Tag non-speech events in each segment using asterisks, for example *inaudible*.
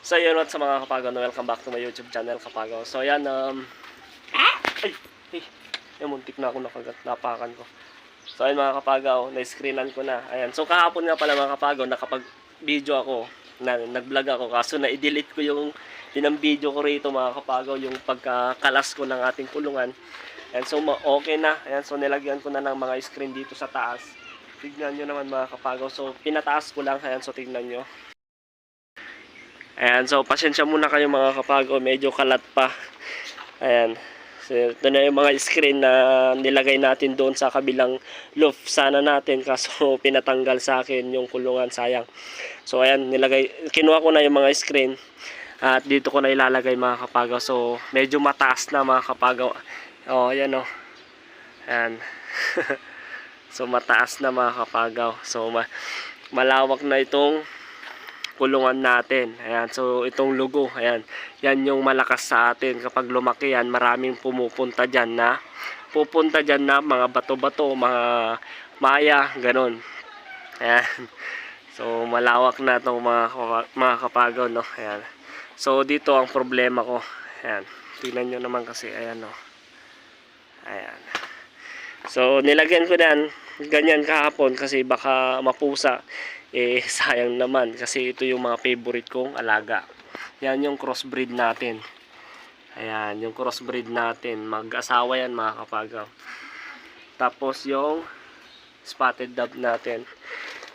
So yun what sa mga kapagaw welcome back to my YouTube channel kapagaw. So yan um ay ay ay muntik na ako nakagat napakan ko. So ayun mga kapagaw, na-screenan ko na. Ayan. So kahapon nga pala mga kapagaw nakapag video ako na nag-vlog ako kaso na-delete ko yung pinang-video ko rito mga kapagaw yung pagkakalas ko ng ating kulungan. Ayan, so okay na. Ayan, so nilagyan ko na ng mga screen dito sa taas. Tignan nyo naman mga kapagaw. So pinataas ko lang. Ayan, so tignan nyo. Ayan, so pasensya muna kayo mga kapagaw, medyo kalat pa. Ayan. So, ito na yung mga screen na nilagay natin doon sa kabilang loft. Sana natin kaso *laughs* pinatanggal sa akin yung kulungan, sayang. So ayan, nilagay, kinuha ko na yung mga screen at dito ko na ilalagay mga kapagaw. So medyo mataas na mga kapagaw. Oh, ayan oh. Ayan. *laughs* so mataas na mga kapagaw. So ma- malawak na itong kulungan natin. Ayan, so itong lugo, ayan. Yan yung malakas sa atin. Kapag lumaki yan, maraming pumupunta dyan na pupunta dyan na mga bato-bato, mga maya, ganun. Ayan. *laughs* So malawak na itong mga, mga kapagaw, no? Ayan. So dito ang problema ko. Ayan. Tingnan nyo naman kasi, ayan, no? Ayan. So nilagyan ko yan ganyan kahapon kasi baka mapusa eh *laughs* sayang naman kasi ito yung mga favorite kong alaga. Yan yung crossbreed natin. Ayan yung crossbreed natin. Mag-asawa yan mga kapagaw. Tapos yung spotted dove natin.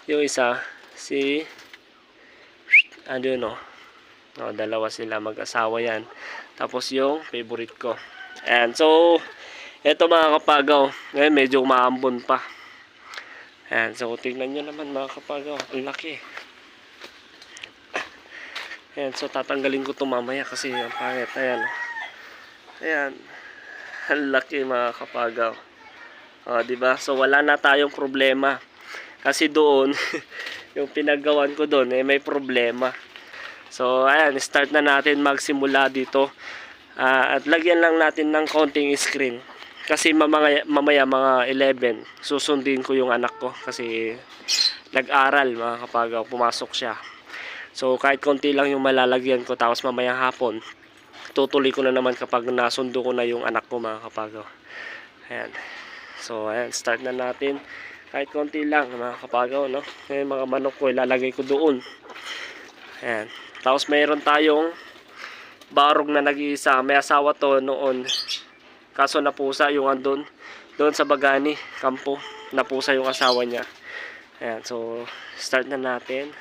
Yung isa si ano no? No dalawa sila mag-asawa yan. Tapos yung favorite ko. Ayan so eto mga kapagaw. Ngayon medyo umaambon pa Ayan, so tingnan nyo naman mga kapagaw, ang laki. Ayan, so tatanggalin ko to mamaya kasi ang pangit. Ayan. Ayan. Ang laki mga kapagaw. O, di ba? So wala na tayong problema. Kasi doon, *laughs* yung pinagawan ko doon, eh, may problema. So, ayan, start na natin magsimula dito. Ah, at lagyan lang natin ng konting screen. Kasi mamaya, mamaya mga 11, susundin ko yung anak ko kasi nag-aral mga kapagaw, pumasok siya. So kahit konti lang yung malalagyan ko tapos mamaya hapon, tutuloy ko na naman kapag nasundo ko na yung anak ko mga kapagaw. Ayan. So ayan, start na natin. Kahit konti lang mga kapagaw, no? Yung mga manok ko ilalagay ko doon. Ayan. Tapos mayroon tayong barog na nag-iisa. May asawa to noon. Kaso napusa yung andun. Doon sa Bagani, kampo. Napusa yung asawa niya. Ayan, so start na natin.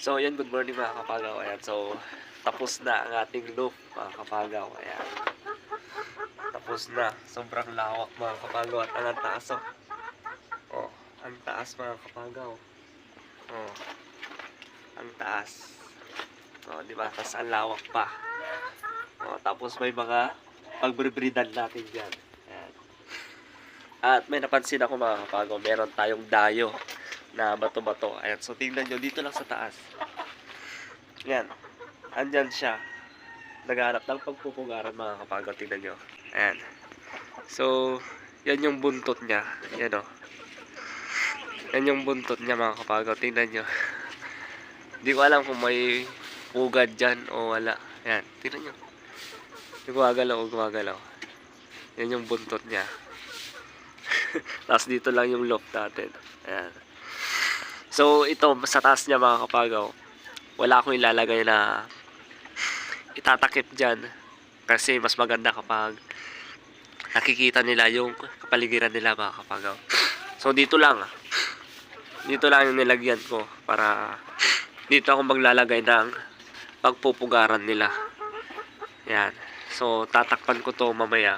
So, yan, good morning mga kapagaw. Ayan, so, tapos na ang ating loop mga kapagaw. Ayan. Tapos na. Sobrang lawak mga kapagaw at ang taas oh. Oh, ang taas mga kapagaw. Oh. Ang taas. Oh, di ba? Tapos ang lawak pa. Oh, tapos may mga pagbribridan natin diyan. Ayan. At may napansin ako mga kapagaw, meron tayong dayo na bato-bato. Ayan, so tingnan nyo, dito lang sa taas. Ayan, andyan siya. Nagharap ng pagpupugaran mga kapagaw, tingnan nyo. Ayan. So, yan yung buntot niya. Yan o. Yan yung buntot niya mga kapagaw, tingnan nyo. Hindi ko alam kung may pugad dyan o wala. Ayan, tingnan nyo. Gumagalaw o gumagalaw. Yan yung buntot niya. *laughs* Tapos dito lang yung loft natin. Ayan. So, ito, sa taas niya mga kapagaw, wala akong ilalagay na itatakip dyan. Kasi mas maganda kapag nakikita nila yung kapaligiran nila mga kapagaw. So, dito lang. Dito lang yung nilagyan ko para dito ako maglalagay ng pagpupugaran nila. Yan. So, tatakpan ko to mamaya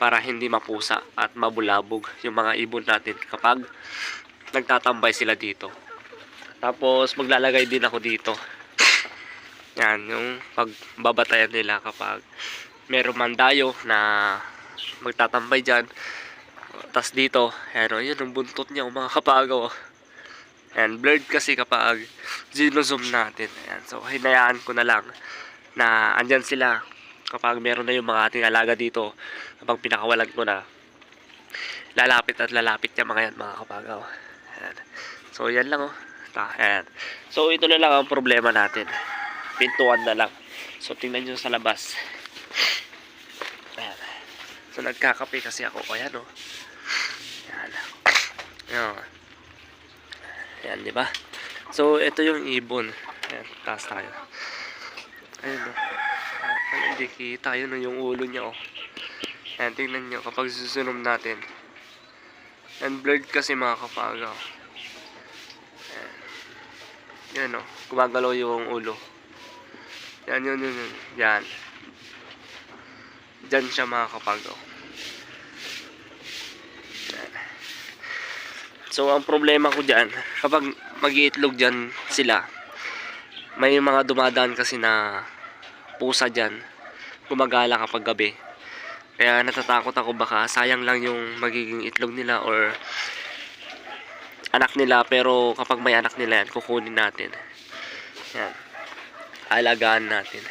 para hindi mapusa at mabulabog yung mga ibon natin kapag nagtatambay sila dito. Tapos maglalagay din ako dito. Yan, yung pagbabatayan nila kapag meron man dayo na magtatambay dyan. Tapos dito, yan o, yun ang buntot niya, mga kapagaw. oh. Yan, blurred kasi kapag zoom natin. Yan, so hinayaan ko na lang na andyan sila kapag meron na yung mga ating alaga dito kapag pinakawalan ko na lalapit at lalapit yung mga yan mga kapagaw Ayan. so yan lang oh ayan. so ito na lang ang problema natin pintuan na lang so tingnan nyo sa labas ayan. so nagkakape kasi ako ayan oh ayan ayan, ayan di ba so ito yung ibon ayan taas tayo ayan oh Ayan, hindi kita. Yun oh, yung ulo niya, oh. Ayan, tingnan nyo. Kapag susunom natin. And blurred kasi mga kapagaw. Yan, oh. Gumagalaw yung ulo. Yan, yun, yun, yun. Yan. Diyan siya mga kapagaw. So, ang problema ko dyan, kapag mag-iitlog dyan sila, may mga dumadaan kasi na pusa dyan gumagala kapag gabi kaya natatakot ako baka sayang lang yung magiging itlog nila or anak nila pero kapag may anak nila yan kukunin natin. Yan. Alagaan natin.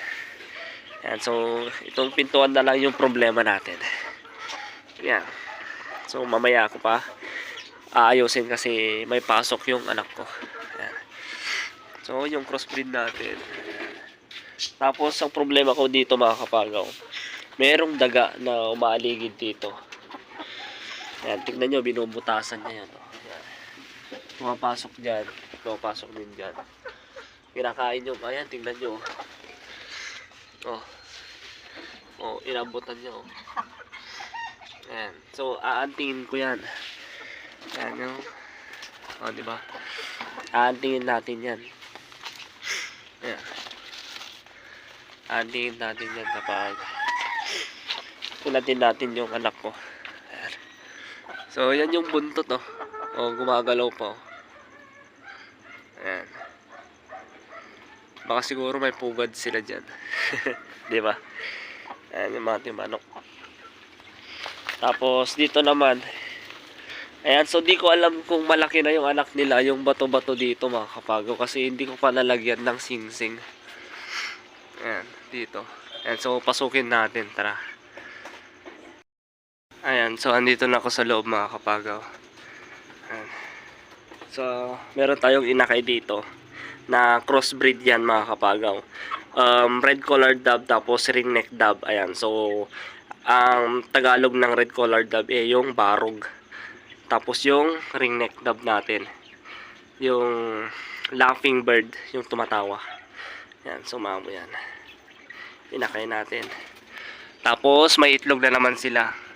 Yan so itong pintuan na lang yung problema natin. Yan. So mamaya ako pa aayusin kasi may pasok yung anak ko. Yan. So yung crossbreed natin. Tapos, ang problema ko dito mga kapagaw, merong daga na umaaligid dito. Yan, tignan nyo, binubutasan niya yan. Yan. Pumapasok dyan, pumapasok din dyan. Kinakain nyo, ayan, tignan nyo. Oh. Oh, inabutan niya, oh. So, aantingin ko yan. Ayan, yung, oh, di ba? Aantingin natin yan. Ayan. Aantingin natin yan kapag Tulatin natin yung anak ko. So, yan yung buntot, oh. Oh, gumagalaw pa, oh. Ayan. Baka siguro may pugad sila dyan. *laughs* Di ba? Ayan yung mga timanok. Tapos, dito naman, Ayan, so di ko alam kung malaki na yung anak nila, yung bato-bato dito mga kapagaw. Kasi hindi ko pa nalagyan ng singsing. Ayan, dito. Ayan, so pasukin natin, tara. Ayan, so andito na ako sa loob mga kapagaw. Ayan. So, meron tayong inakay dito na crossbreed yan mga kapagaw. Um, red collar dove tapos ringneck dove. Ayan, so ang Tagalog ng red collar dove eh yung barog. Tapos yung ringneck dove natin. Yung laughing bird, yung tumatawa. Yan, sumamo yan. Pinakay natin. Tapos may itlog na naman sila.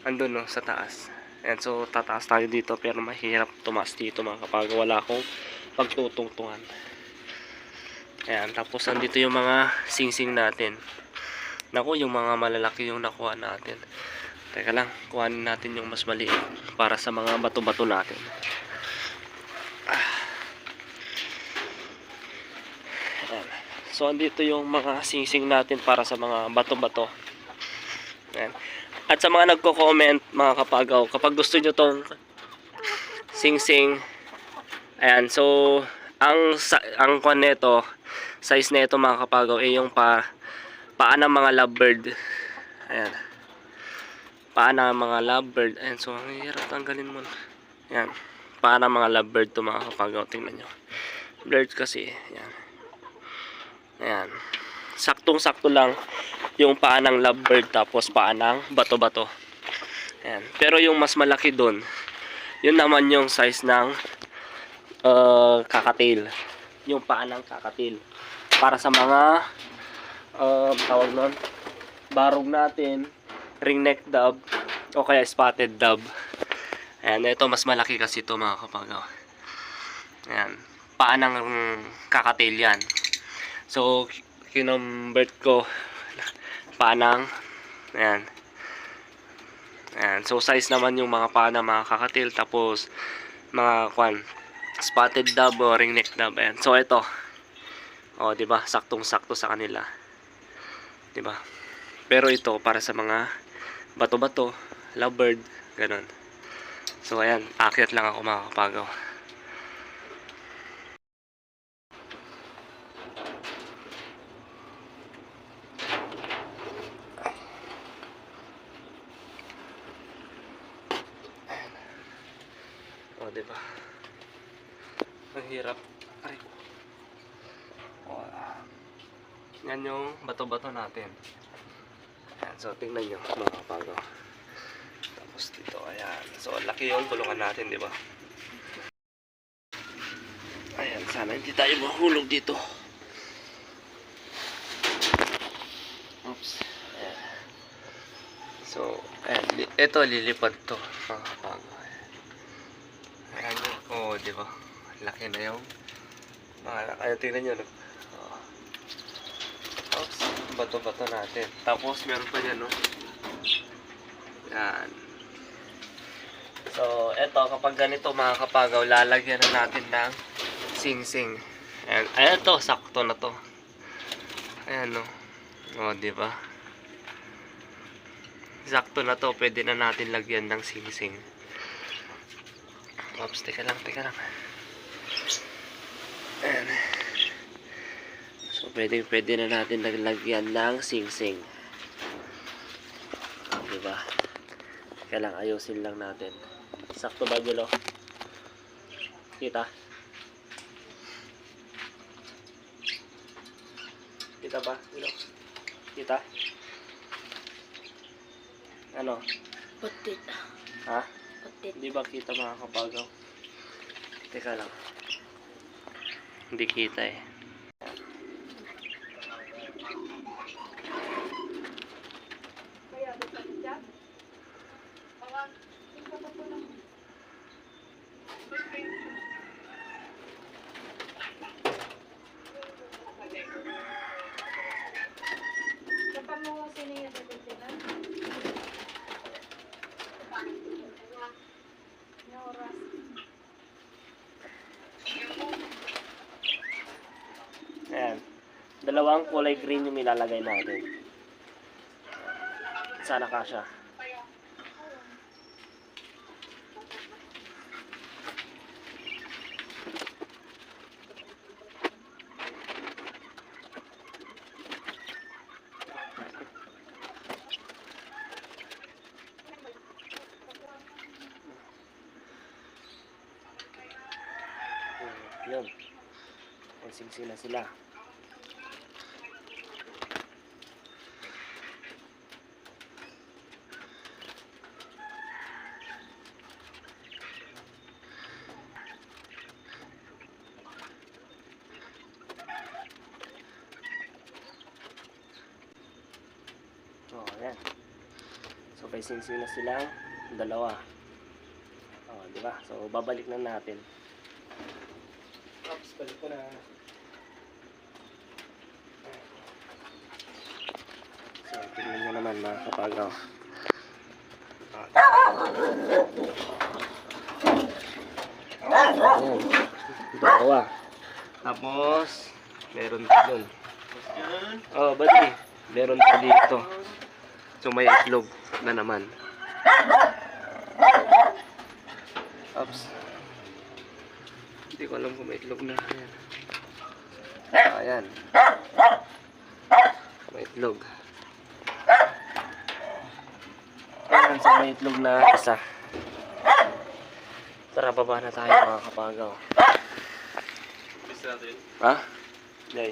Andun no, sa taas. Yan, so tataas tayo dito pero mahirap tumaas dito mga kapag wala akong pagtutungtungan. Ayan, tapos andito yung mga singsing natin. Naku, yung mga malalaki yung nakuha natin. Teka lang, kuhanin natin yung mas maliit para sa mga bato-bato natin. Ayan. So, andito yung mga singsing natin para sa mga bato-bato. Ayan. At sa mga nagko-comment, mga kapagaw, kapag gusto nyo tong singsing, ayan, so, ang, ang kwan nito, size nito mga kapagaw, ay yung pa, paa ng mga lovebird. Ayan. Paa ng mga lovebird. Ayan, so, ang hirap tanggalin mo. Ayan. Paa ng mga lovebird to mga kapagaw. Tingnan nyo. Blurred kasi. Ayan. Ayan. Saktong-sakto lang yung paa ng lovebird tapos paa ng bato-bato. Ayan. Pero yung mas malaki doon, yun naman yung size ng uh, kakatail. Yung paa ng kakatail. Para sa mga uh, tawag nun, barog natin, ringneck dove, o kaya spotted dove. Ayan, ito mas malaki kasi ito mga kapagaw. Ayan, paa ng kakatail yan. So, kinumbert ko paa ng, ayan, ayan, so size naman yung mga paa ng mga kakatail, tapos mga kwan, spotted dove o ringneck dove, ayan. So, ito, o, di ba? Saktong-sakto sa kanila. 'di ba? Pero ito para sa mga bato-bato, lovebird, ganun. So ayan, akyat lang ako mga kapagaw. O, di ba? Ang hirap. Aray ko. O, ah. Yan yung bato-bato natin. Ayan, so tingnan nyo mga kapago. Tapos dito, ayan. So laki yung tulungan natin, di ba? Ayan, sana hindi tayo mahulog dito. Oops. Ayan. So, ayan. Ito, lilipad to. Mga kapago. Ayan yun. Oo, di ba? Laki na yung mga, ayan, tingnan nyo. no? Oo. Oops, bato-bato natin. Tapos meron pa dyan, no? Yan. So, eto, kapag ganito mga kapagaw, lalagyan na natin ng sing-sing. Ayan, ayan to, sakto na to. Ayan, no? O, di ba? Sakto na to, pwede na natin lagyan ng sing-sing. Oops, teka lang, teka lang. Ayan. So, pwede, pwede na natin naglagyan ng sing-sing. Diba? Kaya lang, ayusin lang natin. Sakto ba, Julo? Kita? Kita ba, Julo? Kita? Ano? Putit. Ha? Putit. Hindi ba kita mga kapagaw? Teka lang. Hindi kita eh. Dalawang kulay green yung ilalagay natin. Sana kasha. Yun. Magsingsi na sila. nagkasinsi na silang dalawa. Oh, di ba? So babalik na natin. Oops balik ko na. So tingnan nyo naman mga kapag oh. oh. Dalawa. Tapos meron pa dun. Oh buddy meron pa dito. So may itlog na naman. Oops. Hindi ko alam kung may itlog na. Ayan. Ah, Ayan. May itlog. Ayan, so may itlog na isa. Tara, baba na tayo mga kapagaw. Ha? Jay.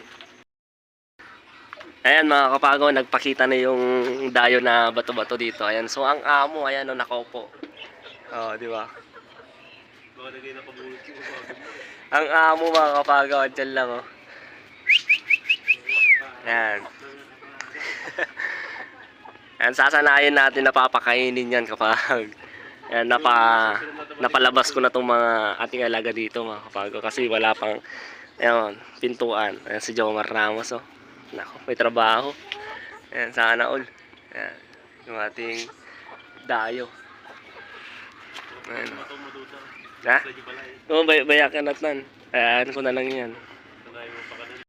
Ayan mga kapagaw, nagpakita na yung dayo na bato-bato dito. Ayan, so ang amo, ayan, no, nakaupo. Oo, di ba? ang amo mga kapagaw, dyan lang, oh. Ayan. *laughs* Ayan, sasanayin natin na papakainin yan kapag ayan, napa, napalabas ko na itong mga ating alaga dito mga kapagaw kasi wala pang ayan, pintuan. Ayan si Jomar Ramos oh. Nako, may trabaho. Ayan, sana all. Ayan, yung ating dayo. Ayan. Ha? Oo, bay bayakan natin. Ayan ko na lang yan.